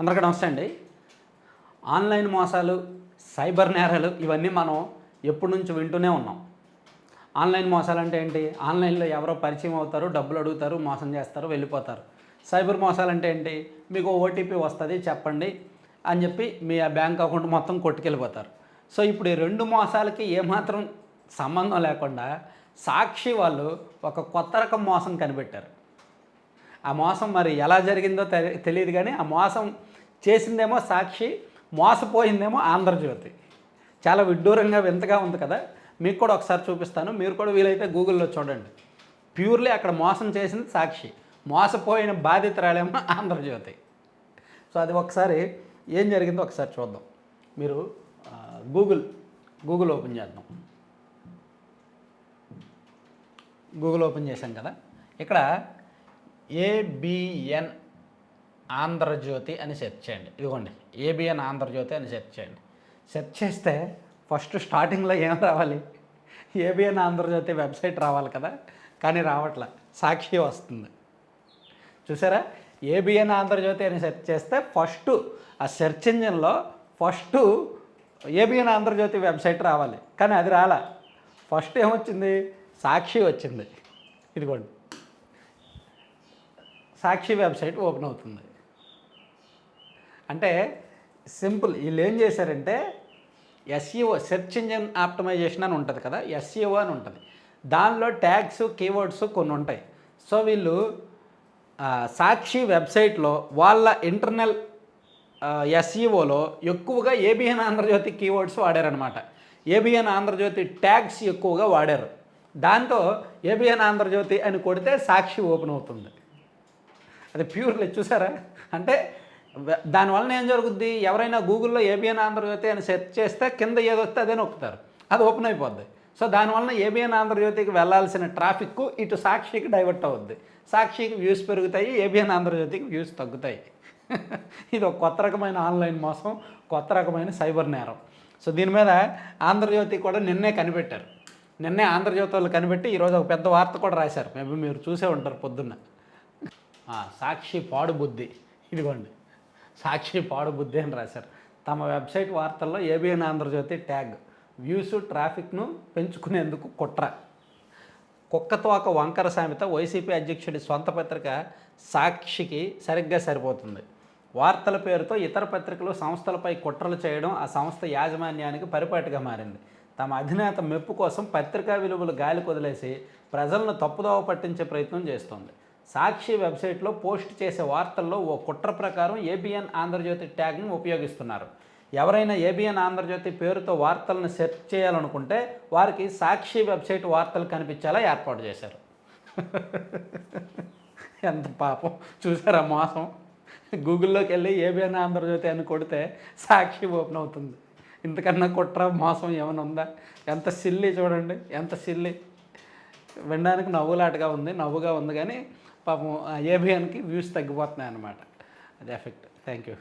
అందరికీ నమస్తే అండి. ఆన్లైన్ మోసాలు సైబర్ నేరాలు ఇవన్నీ మనం ఎప్పటి నుంచి వింటూనే ఉన్నాం. ఆన్లైన్ మోసాలు అంటే ఏంటి? ఆన్లైన్లో ఎవరో పరిచయం అవుతారు డబ్బులు అడుగుతారు మోసం చేస్తారు వెళ్ళిపోతారు. సైబర్ మోసాలు అంటే ఏంటి? మీకు ఓటీపీ వస్తుంది చెప్పండి అని చెప్పి మీ ఆ బ్యాంక్ అకౌంట్ మొత్తం కొట్టుకెళ్ళిపోతారు. సో ఇప్పుడు ఈ రెండు మోసాలకి ఏమాత్రం సంబంధం లేకుండా సాక్షి వాళ్ళు ఒక కొత్త రకం మోసం కనిపెట్టారు. ఆ మోసం మరి ఎలా జరిగిందో తెలి- తెలియదు కానీ ఆ మోసం చేసిందేమో సాక్షి మోసపోయిందేమో ఆంధ్రజ్యోతి. చాలా విడ్డూరంగా వింతగా ఉంది కదా. మీకు కూడా ఒకసారి చూపిస్తాను. మీరు కూడా వీలైతే గూగుల్లో చూడండి. ప్యూర్లీ అక్కడ మోసం చేసింది సాక్షి. మోసపోయిన బాధితురాలేమో ఆంధ్రజ్యోతి. సో అది ఒకసారి ఏం జరిగిందో ఒకసారి చూద్దాం. మీరు గూగుల్ గూగుల్ ఓపెన్ చేద్దాం. గూగుల్ ఓపెన్ చేశాం కదా. ఇక్కడ ఏబిఎన్ ఆంధ్రజ్యోతి అని సెర్చ్ చేయండి. ఇదిగోండి ఏబిఎన్ ఆంధ్రజ్యోతి అని సెర్చ్ చేయండి. సెర్చ్ చేస్తే ఫస్ట్ స్టార్టింగ్లో ఏం రావాలి? ఏబిఎన్ ఆంధ్రజ్యోతి వెబ్సైట్ రావాలి కదా? కానీ రావట్లే సాక్షి వస్తుంది. చూసారా? ఏబిఎన్ ఆంధ్రజ్యోతి అని సెర్చ్ చేస్తే ఫస్ట్ ఆ సెర్చ్ ఇంజిన్లో ఫస్ట్ ఏబిఎన్ ఆంధ్రజ్యోతి వెబ్సైట్ రావాలి. కానీ అది రాలా. ఫస్ట్ ఏమొచ్చింది? సాక్షి వచ్చింది. ఇదిగోండి. సాక్షి వెబ్సైట్ ఓపెన్ అవుతుంది. అంటే సింపుల్ వీళ్ళు ఏం చేశారంటే ఎస్ఈఓ సెర్చ్ ఇంజిన్ ఆప్టమైజేషన్ అని ఉంటుంది కదా ఎస్ఈఓ అని ఉంటుంది. దానిలో ట్యాగ్స్ కీవర్డ్స్ కొన్ని ఉంటాయి. సో వీళ్ళు సాక్షి వెబ్సైట్లో వాళ్ళ ఇంటర్నల్ ఎస్ఈఓలో ఎక్కువగా ఏబిఎన్ ఆంధ్రజ్యోతి కీవర్డ్స్ వాడారనమాట ఏబిఎన్ ఆంధ్రజ్యోతి ట్యాగ్స్ ఎక్కువగా వాడారు. దాంతో ఏబిఎన్ ఆంధ్రజ్యోతి అని కొడితే సాక్షి ఓపెన్ అవుతుంది. అది ప్యూర్లీ చూసారా? అంటే దానివల్ల దానివలన ఏం జరుగుద్ది? ఎవరైనా గూగుల్లో ఏబిఎన్ ఆంధ్రజ్యోతి అని సెర్చ్ చేస్తే కింద ఏదొస్తే అదే నొక్కుతారు. అది ఓపెన్ అయిపోద్ది. సో దానివల్ల ఏబిఎన్ ఆంధ్రజ్యోతికి వెళ్ళాల్సిన ట్రాఫిక్ ఇటు సాక్షికి డైవర్ట్ అవుద్ది. సాక్షికి వ్యూస్ పెరుగుతాయి ఏబిఎన్ ఆంధ్రజ్యోతికి వ్యూస్ తగ్గుతాయి. ఇది ఒక కొత్త రకమైన ఆన్లైన్ మోసం కొత్త రకమైన సైబర్ నేరం. సో దీని మీద ఆంధ్రజ్యోతి కూడా నిన్నే కనిపెట్టారు. నిన్నే ఆంధ్రజ్యోతి వాళ్ళు కనిపెట్టి ఈరోజు ఒక పెద్ద వార్త కూడా రాశారు. మేబీ మీరు చూసే ఉంటారు పొద్దున్న. సాక్షి పాడుబుద్ధి. ఇదిగోండి. సాక్షి పాడుబుద్ధి అని రాశారు. తమ వెబ్సైట్ వార్తల్లో ఏబిఎన్ ఆంధ్రజ్యోతి ట్యాగ్ వ్యూస్ ట్రాఫిక్ను పెంచుకునేందుకు కుట్ర. కుక్కతోక వంకర సామెత వైసీపీ అధ్యక్షుడి సొంత పత్రిక సాక్షికి సరిగ్గా సరిపోతుంది. వార్తల పేరుతో ఇతర పత్రికలు సంస్థలపై కుట్రలు చేయడం ఆ సంస్థ యాజమాన్యానికి పరిపాటిగా మారింది. తమ అధినేత మెప్పు కోసం పత్రికా విలువలు గాలి కొదిలేసి ప్రజలను తప్పుదోవ పట్టించే ప్రయత్నం చేస్తోంది. సాక్షి వెబ్సైట్లో పోస్ట్ చేసే వార్తల్లో ఓ కుట్ర ప్రకారం ఏబిఎన్ ఆంధ్రజ్యోతి ట్యాగ్ను ఉపయోగిస్తున్నారు. ఎవరైనా ఏబిఎన్ ఆంధ్రజ్యోతి పేరుతో వార్తలను సెర్చ్ చేయాలనుకుంటే వారికి సాక్షి వెబ్సైట్ వార్తలు కనిపించేలా ఏర్పాటు చేశారు. ఎంత పాపం. చూసారా మోసం? గూగుల్లోకి వెళ్ళి ఏబిఎన్ ఆంధ్రజ్యోతి అని కొడితే సాక్షి ఓపెన్ అవుతుంది. ఇంతకన్నా కుట్ర మోసం ఏమైనా ఉందా? ఎంత సిల్లి చూడండి. ఎంత సిల్లి. వినడానికి నవ్వులాటగా ఉంది నవ్వుగా ఉంది కానీ పాపం ఏబిఎన్కి వ్యూస్ తగ్గిపోతున్నాయి అన్నమాట అది ఎఫెక్ట్ థ్యాంక్ యూ